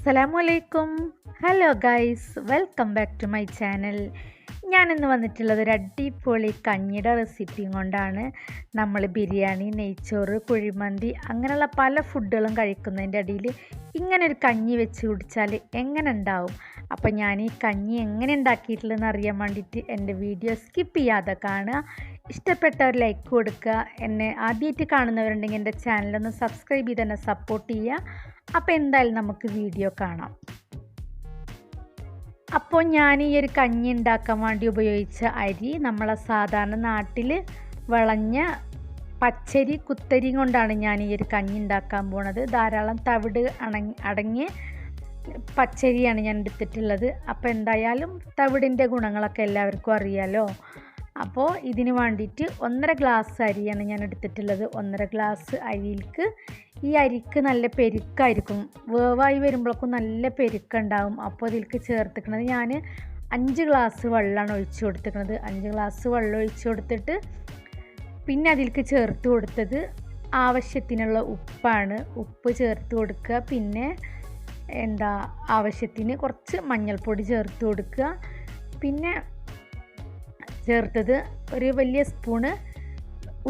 അസ്സലാമു അലൈക്കും hello guys welcome back to my channel ഞാനിന്ന് വന്നിട്ടുള്ളത് ഒരു അടിപൊളി കഞ്ഞിയുടെ റെസിപ്പിയും കൊണ്ടാണ്. നമ്മൾ ബിരിയാണി നെയ്ച്ചോറ് കുഴിമന്തി അങ്ങനെയുള്ള പല ഫുഡുകളും കഴിക്കുന്നതിന്റെ അടിയിൽ ഇങ്ങനെ ഒരു കഞ്ഞി വെച്ച് കുടിച്ചാൽ എങ്ങനെ ഉണ്ടാവും? അപ്പോൾ ഞാൻ ഈ കഞ്ഞി എങ്ങനെ ഉണ്ടാക്കിയിട്ടുള്ളതെന്ന് അറിയാൻ വേണ്ടിയിട്ട് എന്റെ വീഡിയോ സ്കിപ്പ് ചെയ്യാതെ കാണുക. ഇഷ്ടപ്പെട്ടവർ ലൈക്ക് കൊടുക്കുക. എന്നെ ആദ്യമായിട്ട് കാണുന്നവരുണ്ടെങ്കിൽ എന്റെ ചാനലൊന്ന് സബ്സ്ക്രൈബ് ചെയ്ത് എന്നെ സപ്പോർട്ട് ചെയ്യുക. അപ്പോൾ എന്തായാലും നമുക്ക് വീഡിയോ കാണാം. അപ്പോൾ ഞാൻ ഈ ഒരു കഞ്ഞി ഉണ്ടാക്കാൻ വേണ്ടി ഉപയോഗിച്ച അരി നമ്മളെ സാധാരണ നാട്ടിൽ വിളഞ്ഞ പച്ചരി കുത്തരി കൊണ്ടാണ് ഞാൻ ഈ ഒരു കഞ്ഞി ഉണ്ടാക്കാൻ പോണത്. ധാരാളം തവിട് അണങ്ങി അടങ്ങിയ പച്ചരിയാണ് ഞാൻ എടുത്തിട്ടുള്ളത്. അപ്പോൾ എന്തായാലും തവിടിന്റെ ഗുണങ്ങളൊക്കെ എല്ലാവർക്കും അറിയാലോ. അപ്പോൾ ഇതിന് വേണ്ടിയിട്ട് ഒന്നര ഗ്ലാസ് അരിയാണ് ഞാൻ എടുത്തിട്ടുള്ളത്. ഒന്നര ഗ്ലാസ് അരിയിലേക്ക് ഈ അരിക്ക് നല്ല പെരുക്കായിരിക്കും. വേവായി വരുമ്പോഴേക്കും നല്ല പെരുക്കുണ്ടാവും. അപ്പോൾ ഇതിലേക്ക് ചേർത്തിക്കണത് ഞാൻ അഞ്ച് ഗ്ലാസ് വെള്ളമാണ് ഒഴിച്ചു കൊടുത്തിരിക്കുന്നത് അഞ്ച് ഗ്ലാസ് വെള്ളം ഒഴിച്ചു കൊടുത്തിട്ട് പിന്നെ അതിലേക്ക് ചേർത്ത് കൊടുത്തത് ആവശ്യത്തിനുള്ള ഉപ്പാണ്. ഉപ്പ് ചേർത്ത് കൊടുക്കുക. പിന്നെ എന്താ ആവശ്യത്തിന് കുറച്ച് മഞ്ഞൾപ്പൊടി ചേർത്ത് കൊടുക്കുക. പിന്നെ ചേർത്തത് ഒരു വലിയ സ്പൂണ്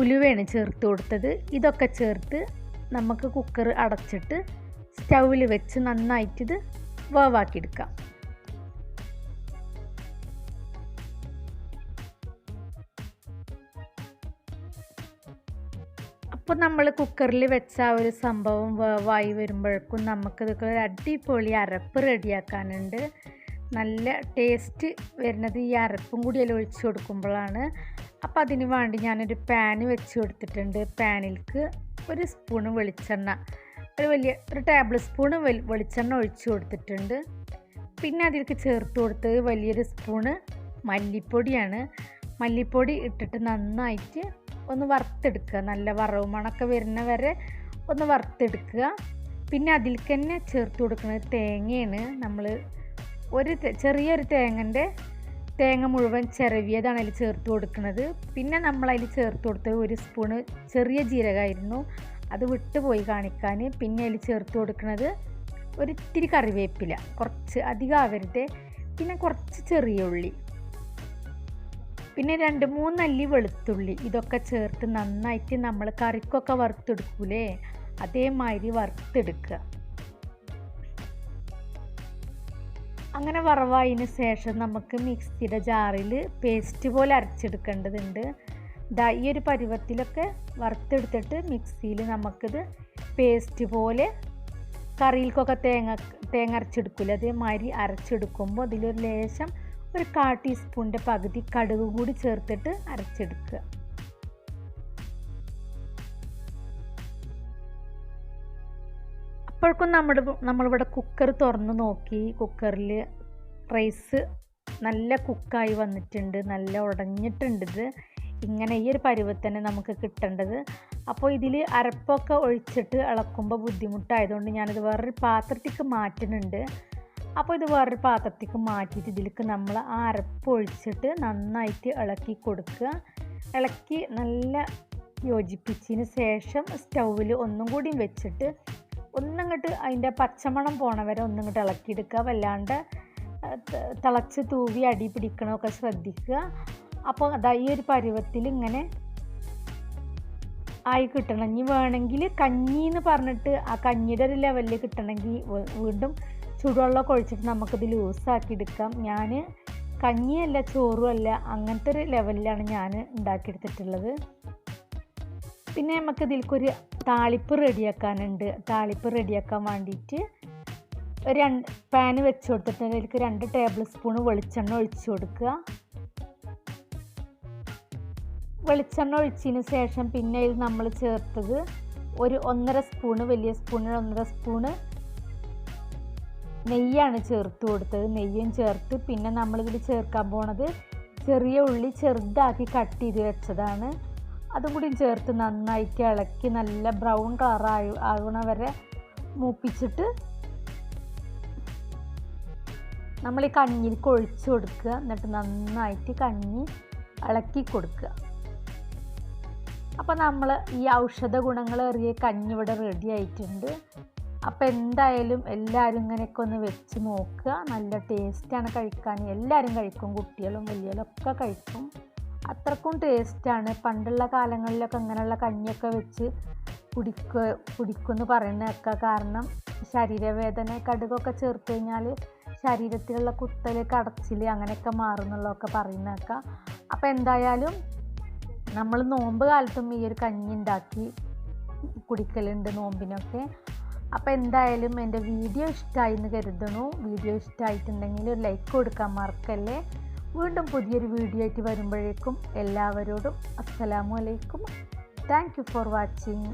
ഉലുവയാണ് ചേർത്ത് കൊടുത്തത്. ഇതൊക്കെ ചേർത്ത് നമുക്ക് കുക്കർ അടച്ചിട്ട് സ്റ്റൗവിൽ വെച്ച് നന്നായിട്ടിത് വേവാക്കിയെടുക്കാം. അപ്പോൾ നമ്മൾ കുക്കറിൽ വെച്ച ആ ഒരു സംഭവം വേവായി വരുമ്പോഴേക്കും നമുക്കിതൊക്കെ ഒരു അടിപൊളി അരപ്പ് റെഡിയാക്കാനുണ്ട്. നല്ല ടേസ്റ്റ് വരുന്നത് ഈ അരപ്പും കൂടി അതിൽ ഒഴിച്ച് കൊടുക്കുമ്പോഴാണ്. അപ്പോൾ അതിന് വേണ്ടി ഞാനൊരു പാന് വെച്ച് കൊടുത്തിട്ടുണ്ട്. പാനിലേക്ക് ഒരു സ്പൂണ് വെളിച്ചെണ്ണ. ഒരു വലിയ ഒരു ടേബിൾ സ്പൂണ് വെളിച്ചെണ്ണ ഒഴിച്ച് കൊടുത്തിട്ടുണ്ട്. പിന്നെ അതിലേക്ക് ചേർത്ത് കൊടുത്തത് വലിയൊരു സ്പൂണ് മല്ലിപ്പൊടിയാണ്. മല്ലിപ്പൊടി ഇട്ടിട്ട് നന്നായിട്ട് ഒന്ന് വറുത്തെടുക്കുക. നല്ല വറവ് മണമൊക്കെ വരുന്ന വരെ ഒന്ന് വറുത്തെടുക്കുക. പിന്നെ അതിൽക്ക് തന്നെ ചേർത്ത് കൊടുക്കുന്നത് തേങ്ങയാണ്. നമ്മൾ ഒരു ചെറിയൊരു തേങ്ങന്റെ തേങ്ങ മുഴുവൻ ചിരവിയതാണ് അതിൽ ചേർത്ത് കൊടുക്കുന്നത്. പിന്നെ നമ്മൾ അതിൽ ചേർത്ത് കൊടുത്തത് ഒരു സ്പൂണ് ചെറിയ ജീരകമായിരുന്നു. അത് വിട്ടുപോയി കാണിക്കാൻ. പിന്നെ അതിൽ ചേർത്ത് കൊടുക്കുന്നത് ഒരിത്തിരി കറിവേപ്പില. കുറച്ച് അധികം ആവരുത്. പിന്നെ കുറച്ച് ചെറിയ ഉള്ളി. പിന്നെ രണ്ട് മൂന്നല്ലി വെളുത്തുള്ളി. ഇതൊക്കെ ചേർത്ത് നന്നായിട്ട് നമ്മൾ കറിക്കൊക്കെ വറുത്തെടുക്കൂലേ? അതേമാതിരി വറുത്തെടുക്കുക. അങ്ങനെ വറവായതിന് ശേഷം നമുക്ക് മിക്സിയുടെ ജാറിൽ പേസ്റ്റ് പോലെ അരച്ചെടുക്കേണ്ടതുണ്ട്. ദാ ഈ ഒരു പരുവത്തിലൊക്കെ വറുത്തെടുത്തിട്ട് മിക്സിയിൽ നമുക്കിത് പേസ്റ്റ് പോലെ കറിയിൽക്കൊക്കെ തേങ്ങ തേങ്ങ അരച്ചെടുക്കില്ല അതേമാതിരി അരച്ചെടുക്കുമ്പോൾ അതിലൊരു ലേശം ഒരു കാ ടീസ്പൂണിന്റെ പകുതി കടുക് കൂടി ചേർത്തിട്ട് അരച്ചെടുക്കുക. അപ്പോഴേക്കും നമ്മുടെ നമ്മളിവിടെ കുക്കർ തുറന്ന് നോക്കി. കുക്കറിൽ റൈസ് നല്ല കുക്കായി വന്നിട്ടുണ്ട്. നല്ല ഉടഞ്ഞിട്ടുണ്ട് ഇത്. ഇങ്ങനെ ഈ ഒരു പരുവത്തന്നെ നമുക്ക് കിട്ടേണ്ടത്. അപ്പോൾ ഇതിൽ അരപ്പൊക്കെ ഒഴിച്ചിട്ട് ഇളക്കുമ്പോൾ ബുദ്ധിമുട്ടായതുകൊണ്ട് ഞാനിത് വേറൊരു പാത്രത്തേക്ക് മാറ്റുന്നുണ്ട്. അപ്പോൾ ഇത് വേറൊരു പാത്രത്തേക്ക് മാറ്റിയിട്ട് ഇതിലേക്ക് നമ്മൾ ആ അരപ്പ് ഒഴിച്ചിട്ട് നന്നായിട്ട് ഇളക്കി കൊടുക്കുക. ഇളക്കി നല്ല യോജിപ്പിച്ചതിന് ശേഷം സ്റ്റൗവിൽ ഒന്നും കൂടി വെച്ചിട്ട് ഒന്നിങ്ങോട്ട് അതിന്റെ പച്ചമണം പോണ വരെ ഒന്നിങ്ങോട്ട് ഇളക്കിയെടുക്കുക. വല്ലാണ്ട് തിളച്ച് തൂവി അടി പിടിക്കണമൊക്കെ ശ്രദ്ധിക്കുക. അപ്പോൾ അതാ ഈ ഒരു പരുവത്തിൽ ഇങ്ങനെ ആയി കിട്ടണം. ഇനി വേണമെങ്കിൽ കഞ്ഞി എന്ന് പറഞ്ഞിട്ട് ആ കഞ്ഞിയുടെ ഒരു ലെവലിൽ കിട്ടണമെങ്കിൽ വീണ്ടും ചൂടുവെള്ളമൊക്കെ ഒഴിച്ചിട്ട് നമുക്കിത് ലൂസാക്കി എടുക്കാം. ഞാൻ കഞ്ഞിയല്ല ചോറുമല്ല അങ്ങനത്തെ ഒരു ലെവലിലാണ് ഞാൻ ഉണ്ടാക്കിയെടുത്തിട്ടുള്ളത്. പിന്നെ നമുക്ക് ഇതിലേക്കൊരു താളിപ്പ് റെഡിയാക്കാനുണ്ട്. താളിപ്പ് റെഡിയാക്കാൻ വേണ്ടിയിട്ട് ഒരു രണ്ട് പാന് വെച്ച് കൊടുത്തിട്ട് അതിലേക്ക് രണ്ട് ടേബിൾ സ്പൂൺ വെളിച്ചെണ്ണ ഒഴിച്ചു കൊടുക്കുക. വെളിച്ചെണ്ണ ഒഴിച്ചതിന് ശേഷം പിന്നെ ഇത് നമ്മൾ ചേർത്തത് ഒരു ഒന്നര സ്പൂണ് വലിയ സ്പൂണിന് ഒന്നര സ്പൂണ് നെയ്യാണ് ചേർത്ത് കൊടുത്തത്. നെയ്യും ചേർത്ത് പിന്നെ നമ്മളിതിൽ ചേർക്കാൻ പോണത് ചെറിയ ഉള്ളി ചെറുതാക്കി കട്ട് ചെയ്ത് വെച്ചതാണ്. അതും കൂടി ചേർത്ത് നന്നായിട്ട് ഇളക്കി നല്ല ബ്രൗൺ കളറായി ആകണ വരെ മൂപ്പിച്ചിട്ട് നമ്മൾ ഈ കഞ്ഞിയിൽ ഒഴിച്ചു കൊടുക്കുക. എന്നിട്ട് നന്നായിട്ട് കഞ്ഞി ഇളക്കി കൊടുക്കുക. അപ്പോൾ നമ്മൾ ഈ ഔഷധ ഗുണങ്ങളേറിയ കഞ്ഞി ഇവിടെ റെഡി ആയിട്ടുണ്ട്. അപ്പോൾ എന്തായാലും എല്ലാവരും ഇങ്ങനെയൊക്കെ ഒന്ന് വെച്ച് നോക്കുക. നല്ല ടേസ്റ്റാണ് കഴിക്കാൻ. എല്ലാവരും കഴിക്കും. കുട്ടികളും വലിയവരും ഒക്കെ കഴിക്കും. അത്രക്കും ടേസ്റ്റാണ്. പണ്ടുള്ള കാലങ്ങളിലൊക്കെ അങ്ങനെയുള്ള കഞ്ഞിയൊക്കെ വെച്ച് കുടിക്കുക കുടിക്കുമെന്ന് പറയുന്നതൊക്കെ കാരണം ശരീരവേദന കടുകൊക്കെ ചേർത്ത് കഴിഞ്ഞാൽ ശരീരത്തിലുള്ള കുത്തൽ കടച്ചിൽ അങ്ങനെയൊക്കെ മാറുന്നുള്ളതൊക്കെ പറയുന്നതൊക്കെ. അപ്പോൾ എന്തായാലും നമ്മൾ നോമ്പ് കാലത്തും ഈ ഒരു കഞ്ഞി ഉണ്ടാക്കി കുടിക്കലുണ്ട് നോമ്പിനൊക്കെ. അപ്പോൾ എന്തായാലും എന്റെ വീഡിയോ ഇഷ്ടമായി എന്ന് കരുതണു വീഡിയോ ഇഷ്ടമായിട്ടുണ്ടെങ്കിൽ ഒരു ലൈക്ക് കൊടുക്കാൻ മറക്കല്ലേ. വീണ്ടും പുതിയൊരു വീഡിയോ ആയിട്ട് വരുമ്പോഴേക്കും എല്ലാവരോടും അസ്സലാമു അലൈക്കും. Thank you for watching